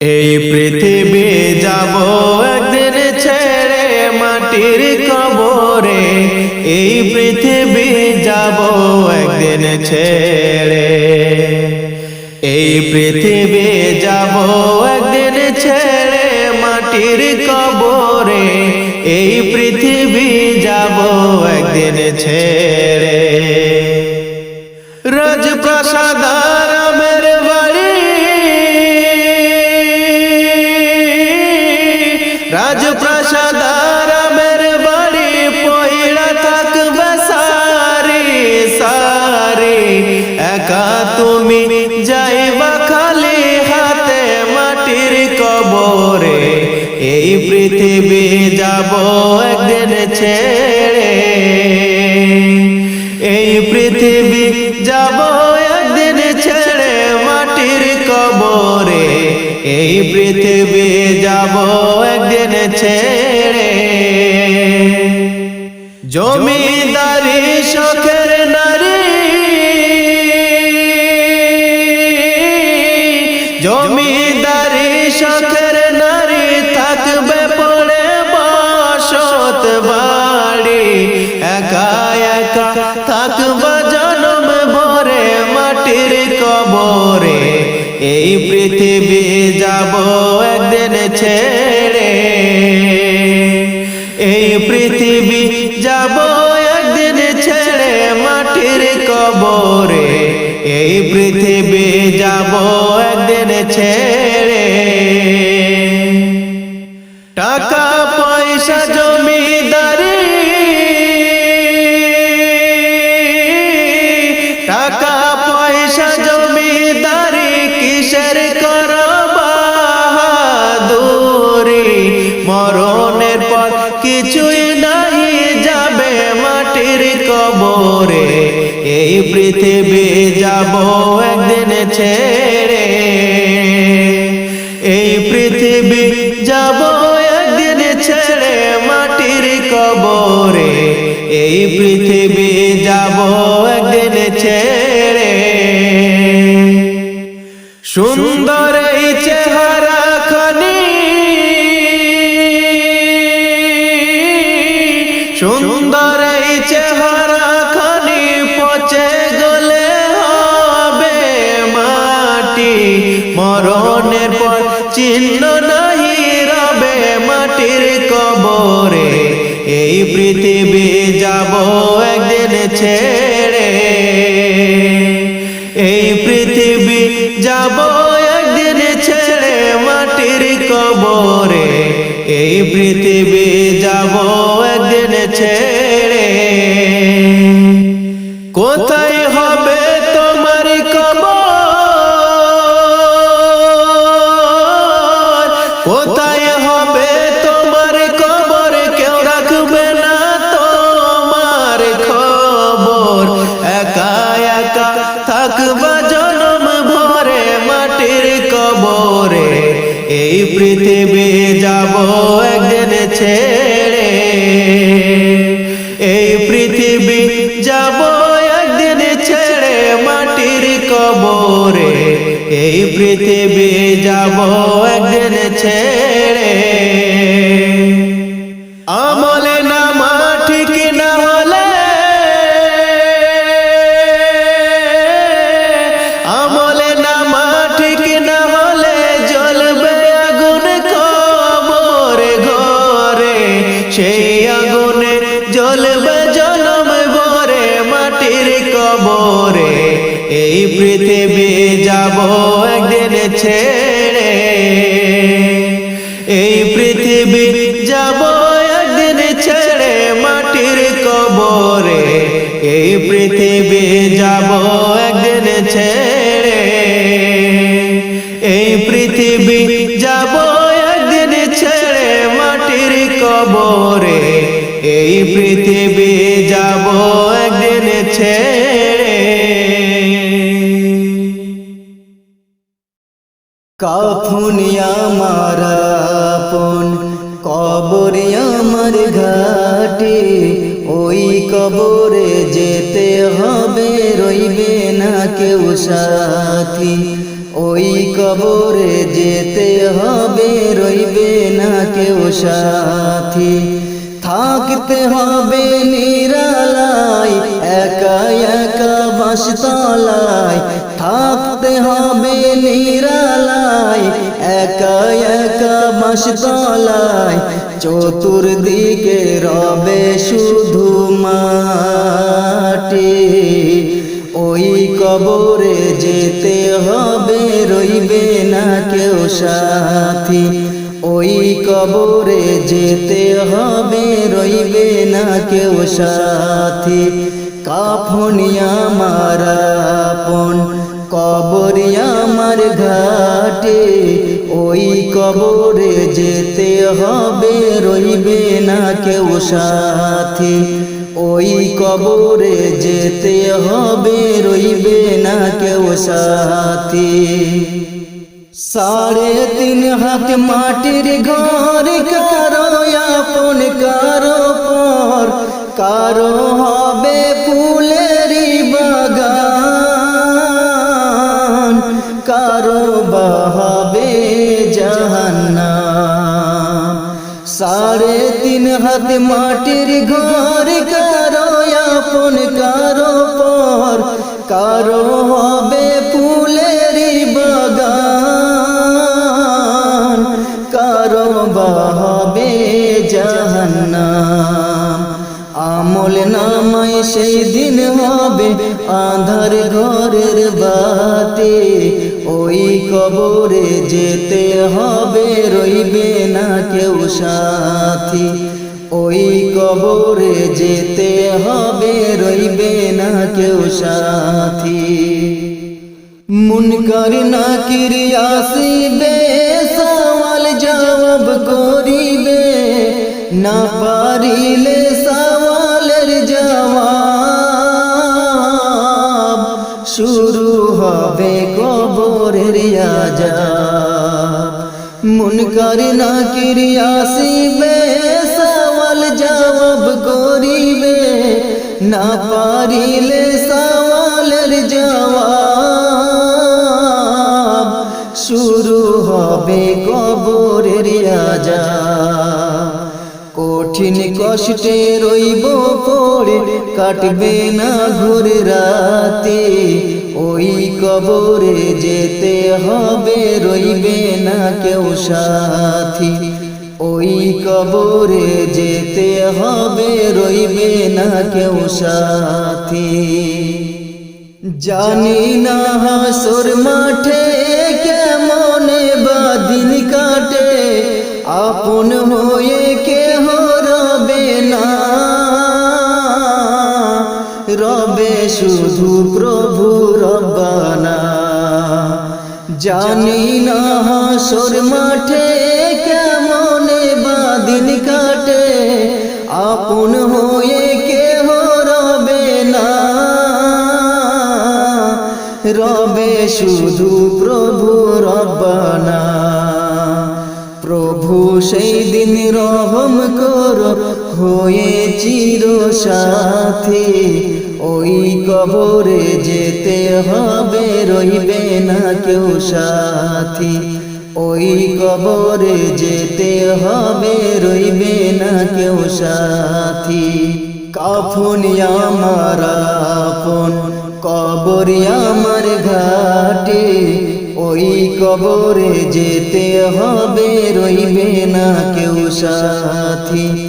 এই পৃথিবী যাব একদিন ছেড়ে মাটির কবরে। এই পৃথিবী যাব একদিন ছেড়ে। এই পৃথিবী যাব একদিন ছেড়ে মাটির কবরে। এই পৃথিবী যাব একদিন ছেড়ে। পৃথিবী যাব একদিন ছেড়ে মাটির কবরে। এই পৃথিবী যাব একদিন ছেড়ে ছেড়ে এই পৃথিবী যাব একদিন ছেড়ে মাটির কবরে। এই পৃথিবী যাব একদিন ছেড়ে। টাকা যাব একদিন ছেড়ে। এই পৃথিবী যাব একদিন ছেড়ে মাটির কবরে। এই পৃথিবী যাব একদিন ছেড়ে। সুন্দর চেহারা সুন্দর এই চেহারা চিহ্ন নাহি রবে মাটির কবরে, এই পৃথিবী যাব একদিন ছেড়ে। এই পৃথিবী যাব একদিন ছেড়ে মাটির কবরে, এই পৃথিবী যাব একদিন ছেড়ে। থাকবা জনম ভরে মাটির কবরে। এই পৃথিবী যাব একদিন ছেড়ে। এই পৃথিবী যাব একদিন ছেড়ে মাটির কবরে। এই পৃথিবী যাব একদিন ছেড়ে। এই সাথী, থাকতে হবে নিরালায় একা একা বাসতলায়, থাকতে হবে নিরালায় একা একা বাসতলায়, চতুর্দিকে রবে শুধু মাটি। ওই কবরে যেতে হবে, রইবে না কেউ সাথী। ওই কবরে যেতে হবে, রইবে না কেউ সাথী। কাফনিয়া মারাপন কবরিয়া আমার ঘাটে। ওই কবরে যেতে হবে, রইবে না কেউ সাথী। ওই কবরে যেতে হবে, রইবে না কেউ সাথী। সাড়ে তিন হাত মাটির ঘর কারও আপন কারও পর কারও হবে ফুলেরই বাগান কারও বাহাবে জাহান্নাম সাড়ে তিন হাত মাটির ঘর কারও আপন কারও পর কারও হবে বাহাবে জাহান্নাম। আমল নামাই সেই দিন হবে আধার ঘরের বাতি। ওই কবরে যেতে হবে রইবে না কেউ সাথী। ওই কবরে যেতে হবে রইবে না কেউ সাথী। মুনকার নাকির আসিবে সওয়াল জবাব করিবে না পারিলে সওয়ালের জবাব। শুরু হবে কবরের আজাব। মুনকার নাকির আসিবে, সওয়াল জবাব করিবে। না পারিলে সওয়ালের জবাব। শুরু হবে কঠিন কষ্টে রইব পড়ে কাটবে না ঘুরে রাতে। ওই কবরে যেতে হবে রইবে না কেউ সাথী। ওই কবরে যেতে হবে রইবে না কেউ সাথী। জানি না হাসর মাঠে কেমনে বাদিন কাটে আপন হয়ে কেহ শুধু প্রভু রব্বানা। জানি না হাসর মাঠে কেমনে বাদিন কাটে। আপন হয়ে কেহ রবে না। রবে শুধু প্রভু রব্বানা। প্রভু সেই দিন রহম কর, হয়ে চির সাথী। ওই কবরে যেতে হবে, রইবে না কেউ সাথী। ওই কবরে যেতে হবে, রইবে না কেউ সাথী। কাফুনিয়া মারাপন কবরে আমার ঘাটে। ওই কবরে যেতে হবে, রইবে না কেউ সাথী।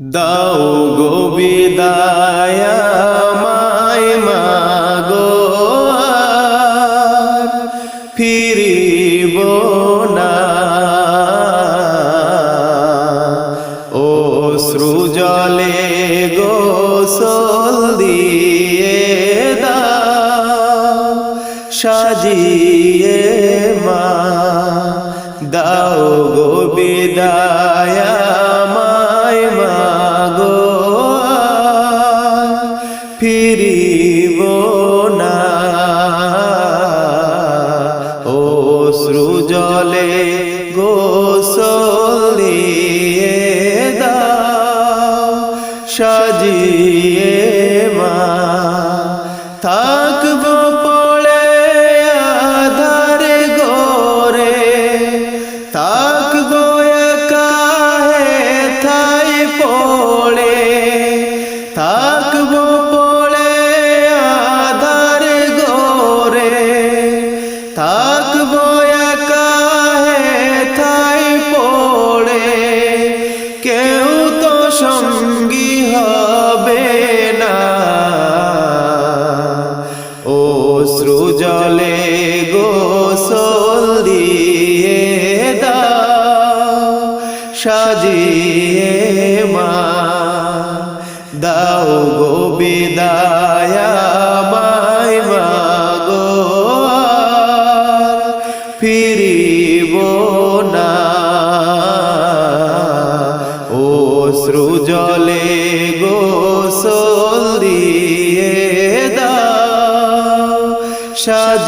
দাও গো বিদায়। সাজিয়ে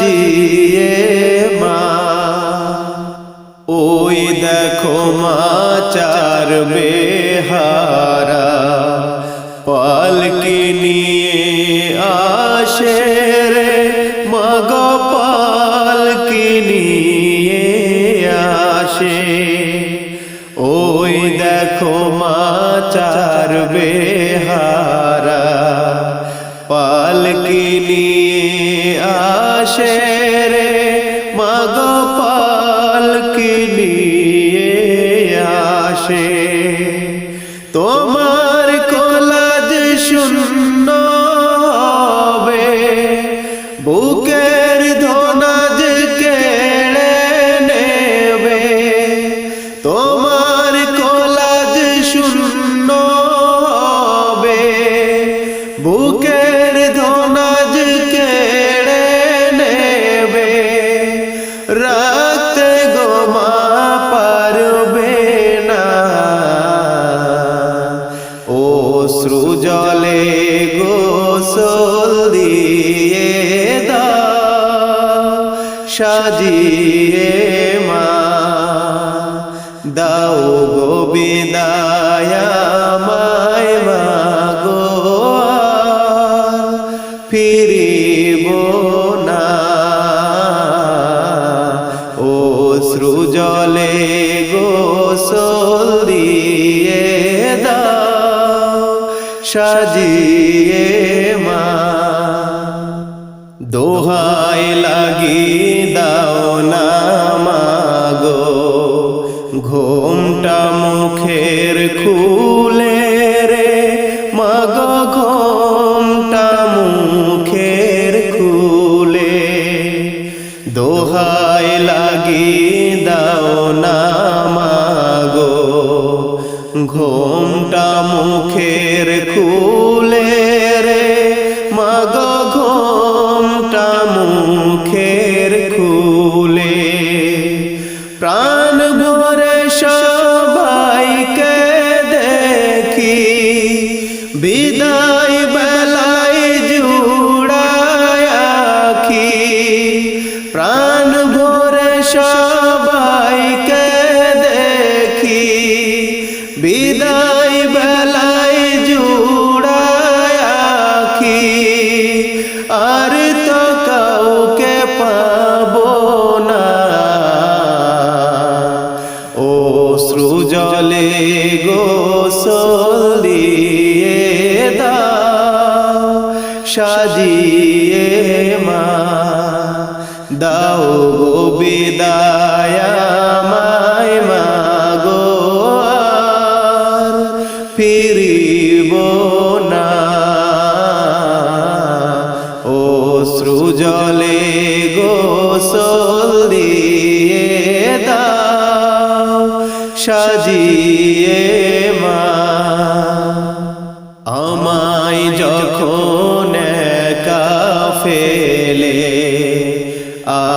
সাজিয়ে মা, ওই দেখো মা চার বেহারা, পালকি নিয়ে আসে রে, মগ পালকি নিয়ে আসে। ওই দেখো মা চার বেহারা মগ সাজিয়ে মা, দাও গো বিদায়া মায় আর ফিরিব না ও সৃজলে গোসল দিয়ে দাও, সাজিয়ে ঘোমটা মুখের খুলে ফিরিব না। ও সৃজলে গোসল দিয়ে সাজিয়ে মা। আমায় যখন ফেলে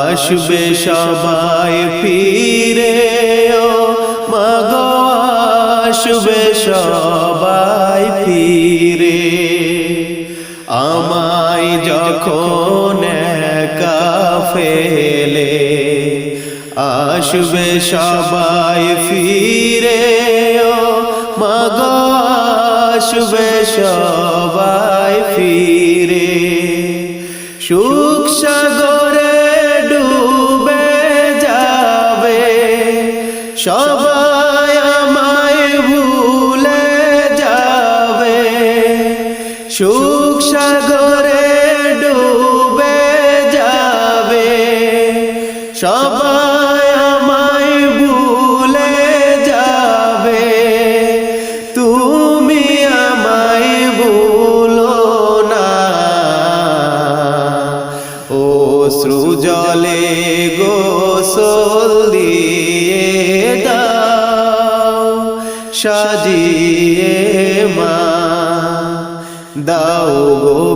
আসবে সবাই ফিরে ও মাগো আসবে সবাই ফিরে। আমায় যখন একা ফেলে, আসবে সবাই ফিরে। ও আসবে সবাই ফিরে। সুখ সাগরে ডুবে যাবে, সবাই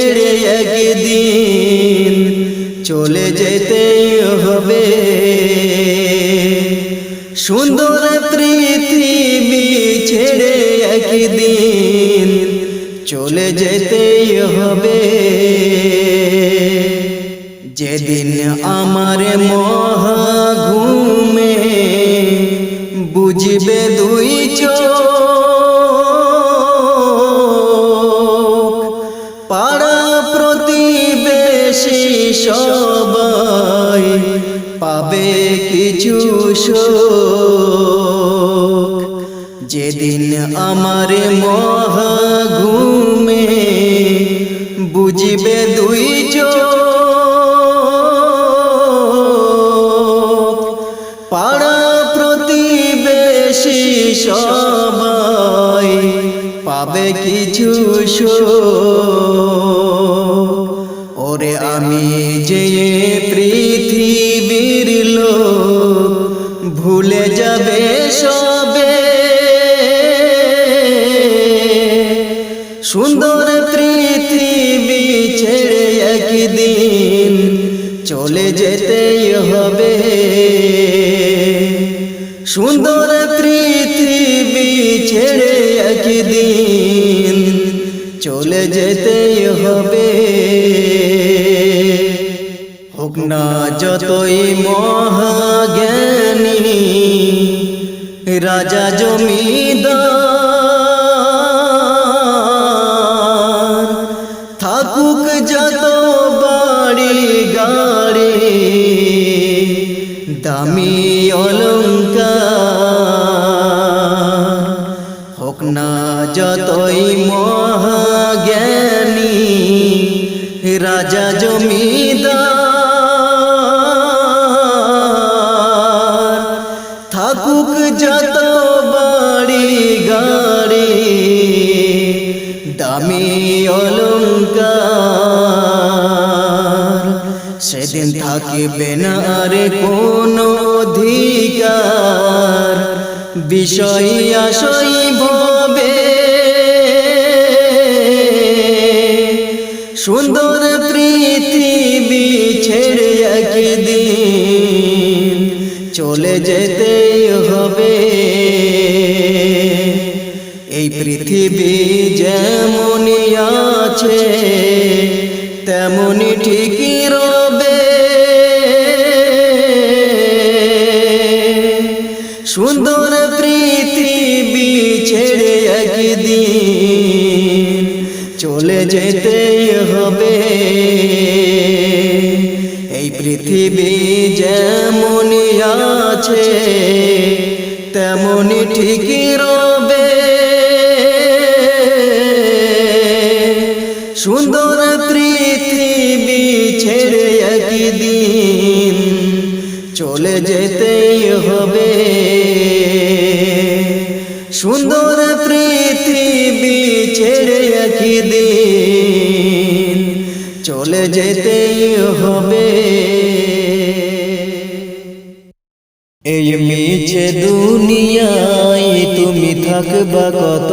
ছেড়ে একদিন চলে যেতে হবে। সুন্দর পৃথিবী ছেড়ে একদিন চলে যেতে হবে। যেদিন আমার মহাঘুমে বুঝবে দুই কিছু যেদিন আমার মহাঘুমে বুঝবে দুই পাড়া প্রতিবেশী সবাই পাবে কিছু শোক যেতেই হবে। হোক না যতই মহাজ্ঞানী রাজা জমিদার থাকিবে না রে কোন অধিকার। বিষয় আশয় ভবে সুন্দর পৃথিবী ছেড়ে একদিন চলে যেতে হবে। এই পৃথিবী যেমনই আছে, তেমনই ঠিকই পৃথিবী ছেড়ে একদিন চলে যেতেই হবে। এই মিছে দুনিয়ায় তুমি থাকবা কত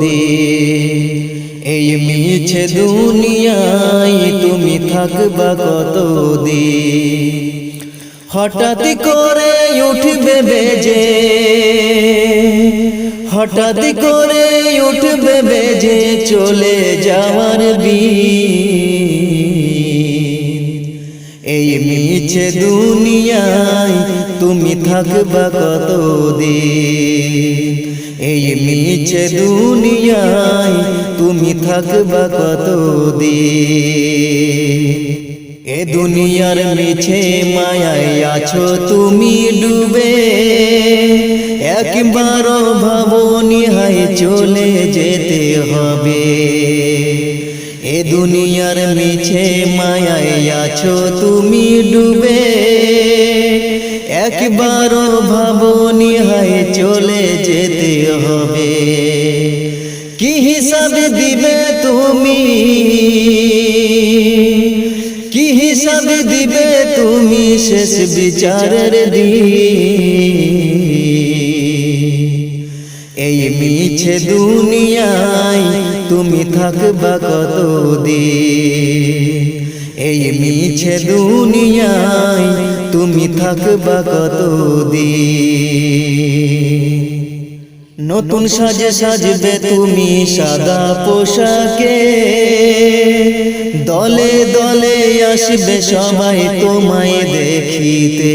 দিন এই মিছে দুনিয়ায় তুমি থাকবা দিন হঠাৎ করে উঠবে বেজে। হঠাৎ করে উঠবে বেজে চলে যাওয়ার বিন এই মিছে দুনিয়ায় তুমি থাকবা কত দিন এই মিছে দুনিয়ায় তুমি থাকবা কত দিন এ দুনিয়ার মিছে মায়ায় আছো তুমি ডুবে। একবার ভাবনি হাই চলে যেতে হবে। এ দুনিয়ার মিছে মায়ায় আছো তুমি ডুবে। একবার ভাবনি হাই চলে যেতে হবে। কি হিসাব দিবে তুমি? কি হিসাব দিবে তুমি? শেষ বিচারের দিন। মিছে দুনিয়ায় তুমি থাকবা দিন এই মিছে দুনিয়ায় তুমি থাকবা দিন নতুন সাজে সাজবে তুমি সাদা পোশাকে। দলে দলে আসবে সবাই তোমায় দেখিতে।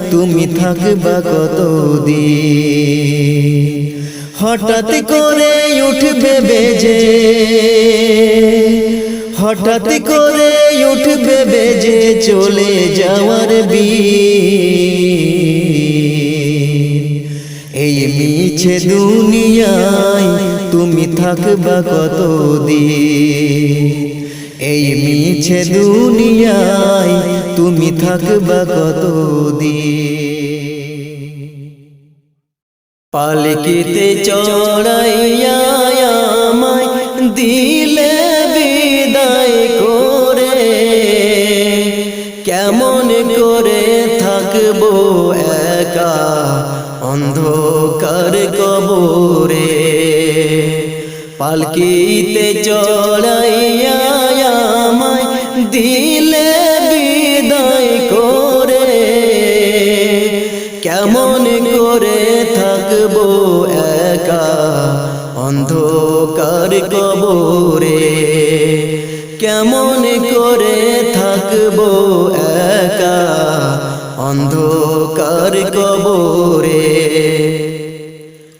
তুমি থাকবা কত দিন হঠাৎ করে উঠবে বেজে। হঠাৎ করে উঠবে বেজে চলে যাওয়ার বিন এই মিছে দুনিয়ায় তুমি থাকবা কত দিন এই মিছে দুনিয়ায় তুমি থাকবা কত পালকিতে চড়াইয়া আমায় দিলে বিদায় করে। কেমন করে থাকব একা অন্ধকার কবরে? পালকিতে চড়াইয়া দিলে বিদায় করে কেমন করে থাকব একা অন্ধকার কবরে? কেমন করে থাকব একা অন্ধকার কবরে?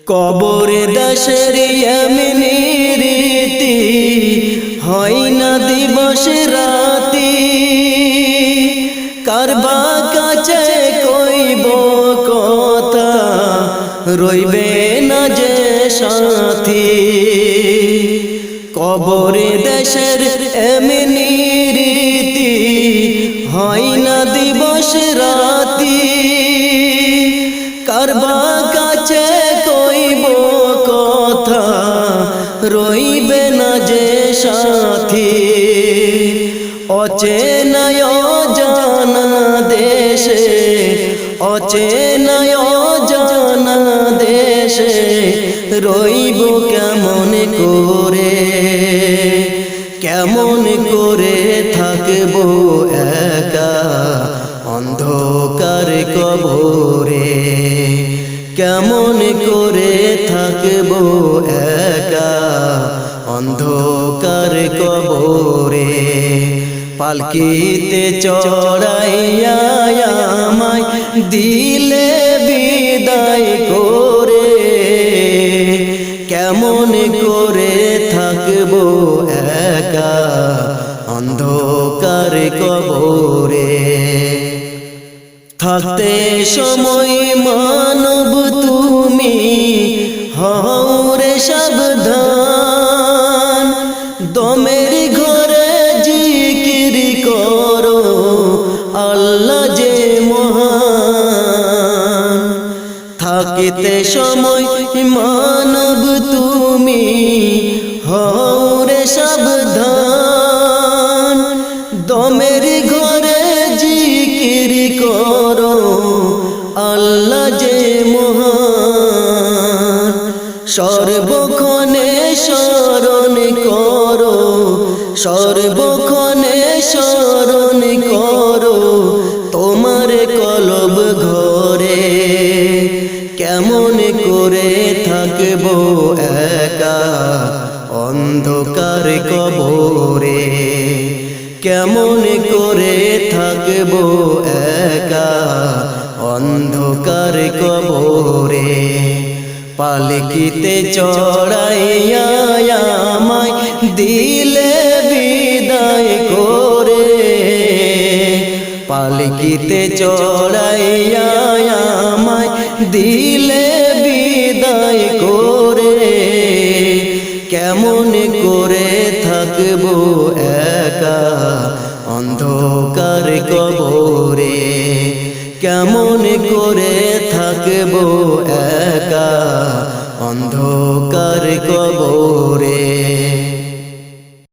কবরে দাসের এমনি রীতি হয় না দিবস রাতি রইবে না যে সাথী। কবরে দেশের এমনি রীতি, হয় না দিবস রাতি। কারবা কাছে কইব কথা, রইবে না যে সাথী। অচেনায় জানা দেশে, অচেনায় দেশে রইব কেমন করে? কেমন করে থাকব একা অন্ধকার কবরে? কেমন করে থাকব একা অন্ধকার কবরে? পালকিতে চড়াইয়া আমায় দিলে বিদায় করে থাকব একা অন্ধকার কবরে। থাকতে সময় মানব তুমি হরে সাবধান। দমের ঘরে জিকির করো আল্লাহ যে মহান। থাকিতে সময় কেমন করে থাকব একা অন্ধকার কবরে। কেমন করে থাকব একা অন্ধকার কবরে? পালকিতে চড়াইয়া আমায় দিলে বিদায় করে। পালকিতে চড়াইয়া আমায় দিলে বিদায় করে কেমন করে থাকব একা অন্ধকার কবরে? কেমন করে থাকব একা অন্ধকার কবরে?